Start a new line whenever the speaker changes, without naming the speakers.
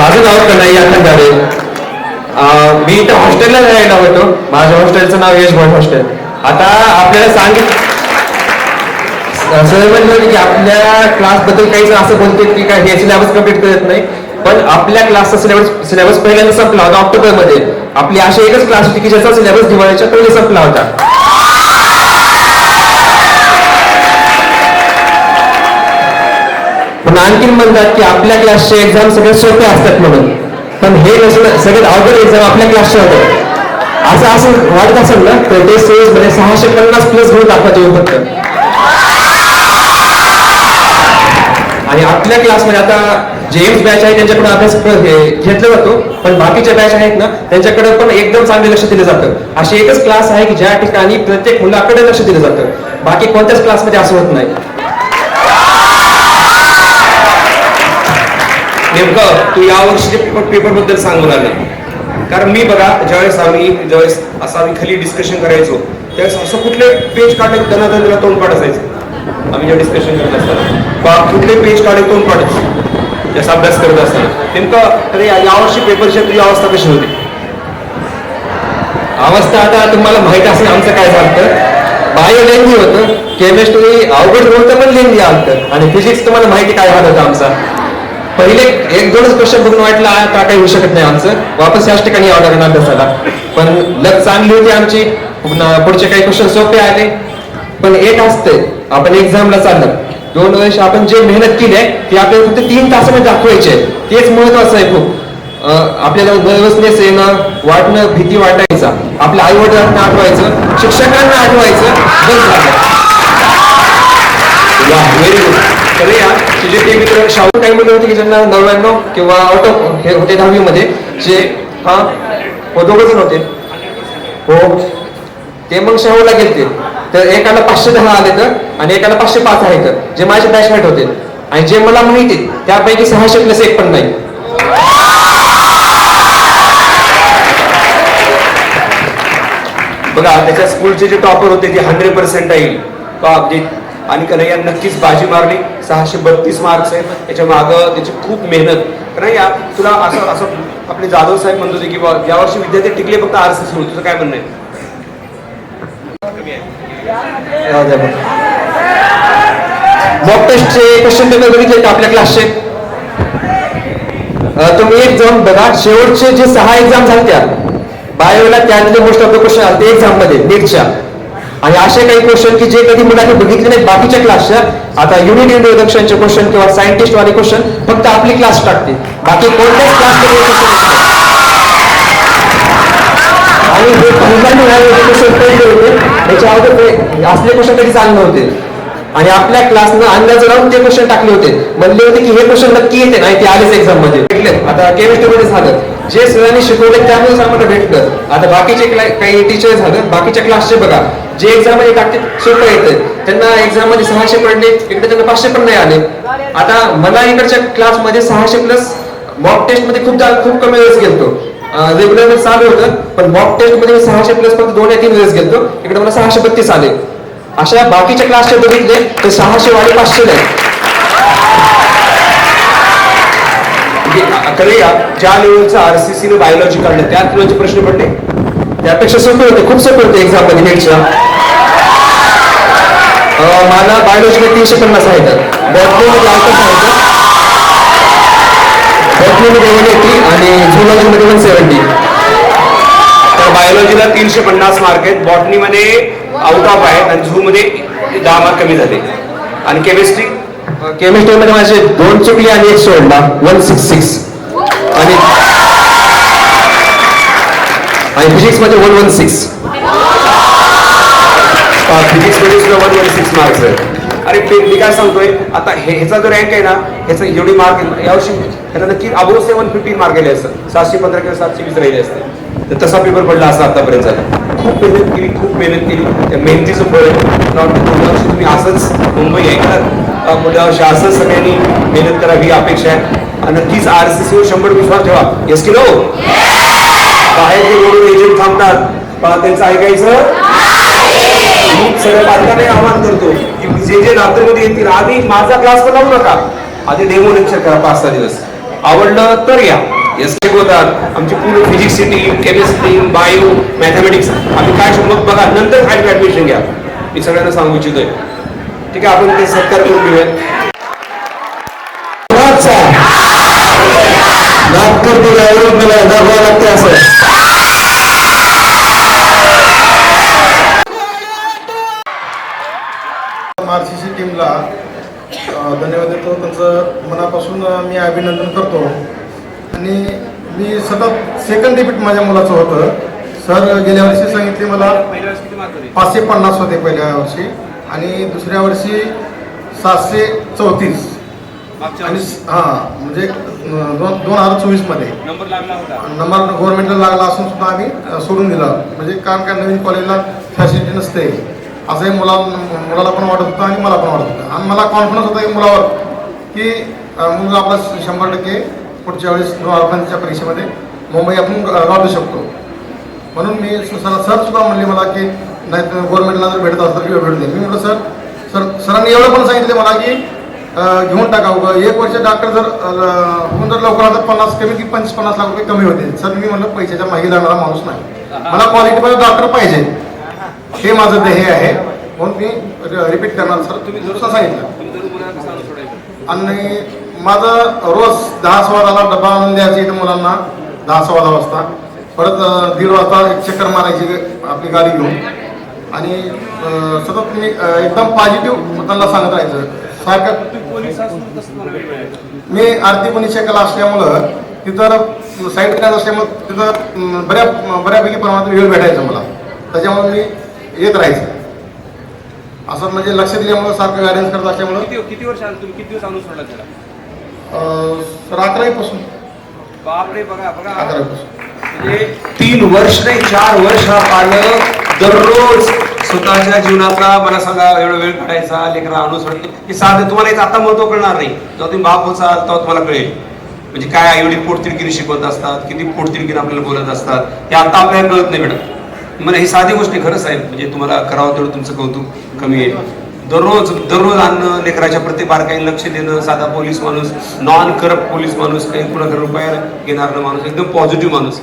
माझं नाव कन्हैया खंडारे मी इथं हॉस्टेलला राहायला होतो. माझ्या हॉस्टेलचं नाव यश भट हॉस्टेल. आता आपल्याला सांगित सर म्हणलं की आपल्या क्लासबद्दल काही जण असं बोलते की काय हे सिलेबस कंप्लीट करत नाही. पण आपल्या क्लासचा सिलेबस सिलेबस पहिल्यांदा संपला होता ऑक्टोबरमध्ये आपली अशी एकच क्लास होती की ज्याचा सिलेबस दिवाळीच्या पहिले संपला होता. आणखीन म्हणतात की आपल्या क्लासचे एक्झाम सगळ्यात सोपे असतात म्हणून. पण हे नसलं सगळ्यात अवघड एक्झाम आपल्या क्लासचे होते असं असं वाटत असेल ना? तर ते सिरीजमध्ये सहाशे पन्नास प्लस घेऊन दाखवायचे फक्त. आणि आपल्या क्लासमध्ये आता जेम्स बॅच आहे त्यांच्याकडे अभ्यास घेतला जातो. पण बाकीच्या बॅच आहेत ना त्यांच्याकडे पण एकदम चांगले लक्ष दिलं जातं. अशी एकच क्लास आहे की ज्या ठिकाणी प्रत्येक मुलाकडे लक्ष दिलं जातं. बाकी कोणत्याच क्लासमध्ये असं होत नाही.
नेमकं तू या वर्षीच्या पेपरबद्दल सांगू लागला. कारण मी बघा ज्यावेळेस आम्ही ज्यावेळेस असं आम्ही खाली डिस्कशन करायचो त्यावेळेस असं कुठले पेज काढले त्यांना त्यांना तोंड पाठ असायचं आम्ही जेव्हा डिस्कशन करत असताना. कुठले पेज काढले तोंड पाडच अभ्यास करत असताना. नेमकं अरे या- यावर्षी पेपरची तुझी अवस्था कशी होती?
अवस्था आता तुम्हाला माहीत असेल आमचं काय झालं बायो लेंदी होतं. केमिस्ट्री अवघड होतं पण लेंदी आलं आणि फिजिक्स तुम्हाला माहिती काय झालं होतं आमचा? पहिले एक दोनच क्वेश्चन बघून वाटलं आता काही होऊ शकत नाही आमचं वापस याच ठिकाणी यावं लागणार अभ्यासाला. पण लग चांगली होती आमची. पुढचे काही क्वेश्चन सोपे आले. पण एक असते आपण एक्झामला चाललं. दोन वर्ष आपण जे मेहनत केली आहे ती आपल्याला फक्त तीन तासामध्ये दाखवायची आहे. तेच महत्वाचं आहे खूप. आपल्याला नर्वसनेस येणं वाटणं भीती वाटायचा. आपल्या आई वडिलांना आठवायचं शिक्षकांना आठवायचं बस झालं
वा व्हेरी गुड तर या तुझे मित्र
शाहू काही मुलं होते की ज्यांना नव्याण्णव किंवा आउट ऑफ हे होते दहावी मध्ये जे हा हो दोघ जण होते. हो. ते मग शाहूला गेलते. तर एकाला पाचशे दहा आले तर आणि एकाला पाचशे पाच आहे तर जे माझे बॅचमेट होते. आणि जे मला माहिती त्यापैकी सहाशे प्लस एक पण नाही.
बघा त्याच्या स्कूलचे जे टॉपर होते ते हंड्रेड पर्सेंट येईल आणि कन्हैया नक्कीच बाजी मारली. सहाशे बत्तीस मार्क्स आहेत त्याच्या मागं त्याची खूप मेहनत. कन्हैया तुला असं असं आपले जाधव साहेब म्हणत होते की बा यावर्षी विद्यार्थी टिकले फक्त आर सी सी तुझं काय म्हणणं आहे?
मॉक टेस्टचे क्वेश्चन पेपर बघितले आपल्या क्लासचे तुम्ही एक जाऊन बघा. शेवटचे जे सहा एक्झाम झाल्या बायोला त्यातले मोस्ट ऑफ द क्वेश्चन आले एक्झाममध्ये नीटच्या आणि असे काही क्वेश्चन की जे कधी मुलांनी बघितले नाही बाकीच्या क्लासच्या आता युनिट इंट्रोडक्शनचे क्वेश्चन किंवा सायंटिस्ट वाले क्वेश्चन फक्त आपली क्लास टाकते. बाकी कोणत्याच क्लास आणि हे पहिल्यांदा क्वेश्चन पहिले होते. त्याच्या अगोदर ते असले क्वेश्चन कधी चांगले होते. आणि आपल्या क्लासनं अंदाज लावून ते क्वेश्चन टाकले होते. म्हणले होते की हे क्वेश्चन नक्की येते नाही ते आलेच एक्झाममध्ये. भेटले. आता केमिस्ट्री मध्ये झालं. जे सरांनी शिकवले त्यामुळेच आम्हाला भेटलं. आता बाकीचे काही टीचर झालं बाकीच्या क्लासचे बघा. जे एक्झाममध्ये टाकते सोपं येतं त्यांना एक्झाममध्ये सहाशे पडले इकडे त्यांना पाचशे पण नाही आले. आता मला इकडच्या क्लासमध्ये सहाशे प्लस मॉक टेस्टमध्ये खूप खूप कमी वेळेस गेलतो. रेग्युलर चालू होतं पण मॉक टेस्टमध्ये सहाशे प्लस फक्त दोन या तीन वेळेस गेलतो. इकडे मला सहाशे बत्तीस आले. अशा बाकीच्या क्लासचे बघितले तर सहाशे वाढे पाचशे नाही.
म्हणजे ज्या लेवलचं आर सी बायोलॉजी काढलं त्या लेवलचे प्रश्न पडले.
त्यापेक्षा सोपे होते खूप सोपे होते एक्झाममध्ये मला बायोलॉजी मध्ये तीनशे पन्नास आहेत. बॉटनी मध्ये अल्पच आहेत बॉटनी मध्ये वन एटी आणि झुलॉजी मध्ये वन सेव्हन्टी
तर बायोलॉजीला तीनशे पन्नास मार्क आहेत. बॉटनीमध्ये आउट ऑफ आहे आणि झू मध्ये दहा मार्क कमी झाले. आणि केमिस्ट्री
केमिस्ट्री मध्ये माझे दोन चुकले आणि एक सोडला. वन सिक्स सिक्स आणि आणि फिजिक्समध्ये वन वन सिक्स
फिजिक्समध्ये सुद्धा वन वन सिक्स मार्क्स आहेत अरे मी काय सांगतोय आता हे ह्याचा जो रँक आहे ना ह्याचा एवढी मार्क यावर्षी ह्याला नक्की अबो सेवन फिफ्टीन मार्क गेले असतात. सातशे पंधरा किंवा सातशे वीस राहिले असते तर तसा पेपर पडला असा आतापर्यंत. झाला खूप मेहनत केली खूप मेहनत केली. त्या मेहनतीचं फळ आहे. मला वाटतं पुढल्या वर्षी तुम्ही असंच मुंबई ऐकणार. पुढल्या वर्षी असंच सगळ्यांनी मेहनत करावी अपेक्षा आहे. आणि नक्कीच आर सी सीवर शंभर विश्वास ठेवा. येस की नो बाहेर जे एजंट थांबतात. पण त्यांचं ऐकायचं? सगळ्या पालकांना आवाहन करतो की जे जे रात्रीमध्ये येतील आधी माझा क्लास पण लावू नका. आधी डेमो लेक्चर करा पाच सहा दिवस. आवडलं तर या. एस शिकवतात आमची पूर्ण physics team chemistry team bio mathematics आम्ही काय मग बघा. नंतर काय ऍडमिशन घ्या. मी सगळ्यांना सांगू इच्छितोय. ठीक आहे आपण ते सत्कार करून घेऊयात
नागपूर दिला मला दाखवावं लागते असं
आरसीसी टीमला अ, धन्यवाद देतो. त्यांचं मनापासून मी अभिनंदन करतो. आणि मी सतत सेकंड रिपीट माझ्या मुलाचं होतं. सर गेल्या वर्षी सांगितले मला पाचशे पन्नास होते पहिल्या वर्षी आणि दुसऱ्या वर्षी सातशे चौतीस. आणि हां म्हणजे दोन दोन हजार चोवीसमध्ये
नंबर लागला होता.
नंबर गव्हर्नमेंटला लागला असून सुद्धा आम्ही सोडून दिलं. म्हणजे कारण का नवीन कॉलेजला फॅसिलिटी नसते. असंही मुला मुलाला पण वाटत होतं आणि मला पण वाटत होतं. आणि मला कॉन्फिडन्स होता की मुलावर की मुलगा आपला शंभर टक्के पुढच्या वेळेस पंचवीसच्या परीक्षेमध्ये मुंबई आपण गाठू शकतो. म्हणून मी सर सर सुद्धा म्हणले मला की नाही तर गव्हर्नमेंटला जर भेटत असतं किंवा भेटू दे. मी म्हटलं सर सर सरांनी एवढं पण सांगितले मला की घेऊन टाका उगा. एक वर्ष डॉक्टर जर होऊन जर लवकर तर पन्नास कमी की पंचवीस पन्नास लाख रुपये कमी होते सर मी म्हणलं पैशाच्या मागे लागणारा माणूस नाही. मला क्वालिटीमध्ये डॉक्टर पाहिजे. हे माझं ध्येय आहे. म्हणून मी रिपीट करणार सर. तुम्ही जरूर सांगितलं. आणि माझं रोज दहा सव्वा डबा आणून द्यायचा इथं मुलांना दहा सव्वा दहा वाजता. परत दीड वाजता एक चक्कर मारायची आपली गाडी घेऊन. आणि सतत मी एकदम पॉझिटिव्ह त्यांना सांगत राहायचं. सारखं मी आरती पण कला असल्यामुळं तिथं साईड करायचं असल्यामुळं तिथं बऱ्या बऱ्यापैकी प्रमाणात वेळ भेटायचा मला. त्याच्यामुळे मी येत राहायचं. असं म्हणजे लक्ष दिल्यामुळं सारखं गायडन्स करत असल्यामुळं.
किती किती वर्ष आलं तुम्ही? किती दिवस आणून सोडला त्याला?
अं, तर अकरावीपासून
बापरे बघा बघा.
अकरावीपासून
म्हणजे तीन वर्ष नाही चार वर्ष हा पालक दररोज स्वतःच्या जीवनातला मला सांगा एवढा वेळ काढायचा लेकरा अनुसरण की साधं तुम्हाला याचं आता महत्त्व कळणार नाही. जेव्हा तुम्ही बाप होसाल तेव्हा तुम्हाला कळेल. म्हणजे काय वडील पोटतिरकिरी शिकवत असतात किती पोटतिरकिरी आपल्याला बोलत असतात हे आता आपल्याला कळत नाही मॅडम. मला ही साधी गोष्ट आहे खरंच आहे म्हणजे तुम्हाला करावं तेवढं तुमचं कौतुक कमी आहे. दररोज दररोज आणणं लेकराच्या प्रत्येक बारकाईने लक्ष देणं साधा पोलीस माणूस नॉन करप्ट पोलीस माणूस काही कुणाकडे रुपया घेणार माणूस एकदम पॉझिटिव्ह माणूस.